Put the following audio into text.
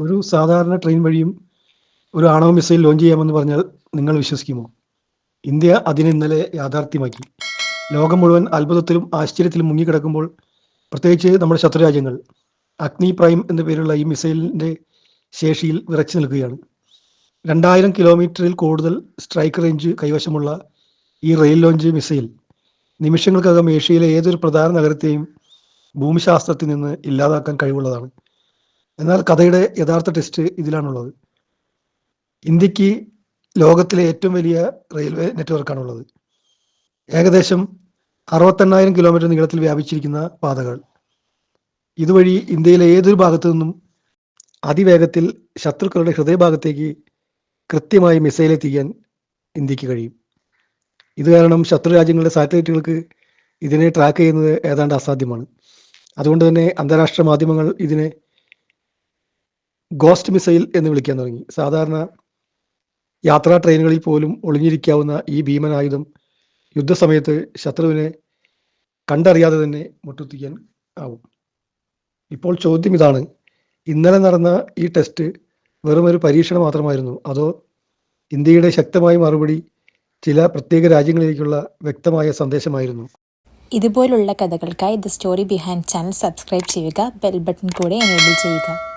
ഒരു സാധാരണ ട്രെയിൻ വഴിയും ഒരു ആണവ മിസൈൽ ലോഞ്ച് ചെയ്യാമെന്ന് പറഞ്ഞാൽ നിങ്ങൾ വിശ്വസിക്കുമോ? ഇന്ത്യ അതിനെ ഇന്നലെ യാഥാർത്ഥ്യമാക്കി. ലോകം മുഴുവൻ അത്ഭുതത്തിലും ആശ്ചര്യത്തിലും മുങ്ങിക്കിടക്കുമ്പോൾ പ്രത്യേകിച്ച് നമ്മുടെ ശത്രുരാജ്യങ്ങൾ അഗ്നി പ്രൈം എന്ന പേരുള്ള ഈ മിസൈലിന്റെ ശേഷിയിൽ വിറച്ചു നിൽക്കുകയാണ്. രണ്ടായിരം കിലോമീറ്ററിൽ കൂടുതൽ സ്ട്രൈക്ക് റേഞ്ച് കൈവശമുള്ള ഈ റെയിൽ ലോഞ്ച് മിസൈൽ നിമിഷങ്ങൾക്കകം ഏഷ്യയിലെ ഏതൊരു പ്രധാന നഗരത്തെയും ഭൂമിശാസ്ത്രത്തിൽ നിന്ന് ഇല്ലാതാക്കാൻ കഴിവുള്ളതാണ്. എന്നാൽ കഥയുടെ യഥാർത്ഥ ടെസ്റ്റ് ഇതിലാണുള്ളത്. ഇന്ത്യയ്ക്ക് ലോകത്തിലെ ഏറ്റവും വലിയ റെയിൽവേ നെറ്റ്വർക്കാണുള്ളത് ഏകദേശം അറുപത്തെണ്ണായിരം കിലോമീറ്റർ നീളത്തിൽ വ്യാപിച്ചിരിക്കുന്ന പാതകൾ. ഇതുവഴി ഇന്ത്യയിലെ ഏതൊരു ഭാഗത്തു നിന്നും അതിവേഗത്തിൽ ശത്രുക്കളുടെ ഹൃദയഭാഗത്തേക്ക് കൃത്യമായി മിസൈൽ എത്തിക്കാൻ ഇന്ത്യയ്ക്ക് കഴിയും. ഇത് കാരണം ശത്രു രാജ്യങ്ങളുടെ സാറ്റലൈറ്റുകൾക്ക് ഇതിനെ ട്രാക്ക് ചെയ്യുന്നത് ഏതാണ്ട് അസാധ്യമാണ്. അതുകൊണ്ട് തന്നെ അന്താരാഷ്ട്ര മാധ്യമങ്ങൾ ഇതിനെ ഗോസ്റ്റ് മിസൈൽ എന്ന് വിളിക്കാൻ തുടങ്ങി. സാധാരണ യാത്രാ ട്രെയിനുകളിൽ പോലും ഒളിഞ്ഞിരിക്കാവുന്ന ഈ ഭീമനായുധം യുദ്ധസമയത്ത് ശത്രുവിനെ കണ്ടറിയാതെ തന്നെ മുട്ടുത്തിക്കാൻ ആവും. ഇപ്പോൾ ചോദ്യം ഇതാണ് ഇന്നലെ നടന്ന ഈ ടെസ്റ്റ് വെറും ഒരു പരീക്ഷണം മാത്രമായിരുന്നു അതോ ഇന്ത്യയുടെ ശക്തമായ മറുപടി ചില പ്രത്യേക രാജ്യങ്ങളിലേക്കുള്ള വ്യക്തമായ സന്ദേശമായിരുന്നു? ഇതുപോലുള്ള കഥകൾക്കായി the story behind channel subscribe ചെയ്യുക ബെൽ ബട്ടൺ കൂടെ എനേബിൾ ചെയ്യുക.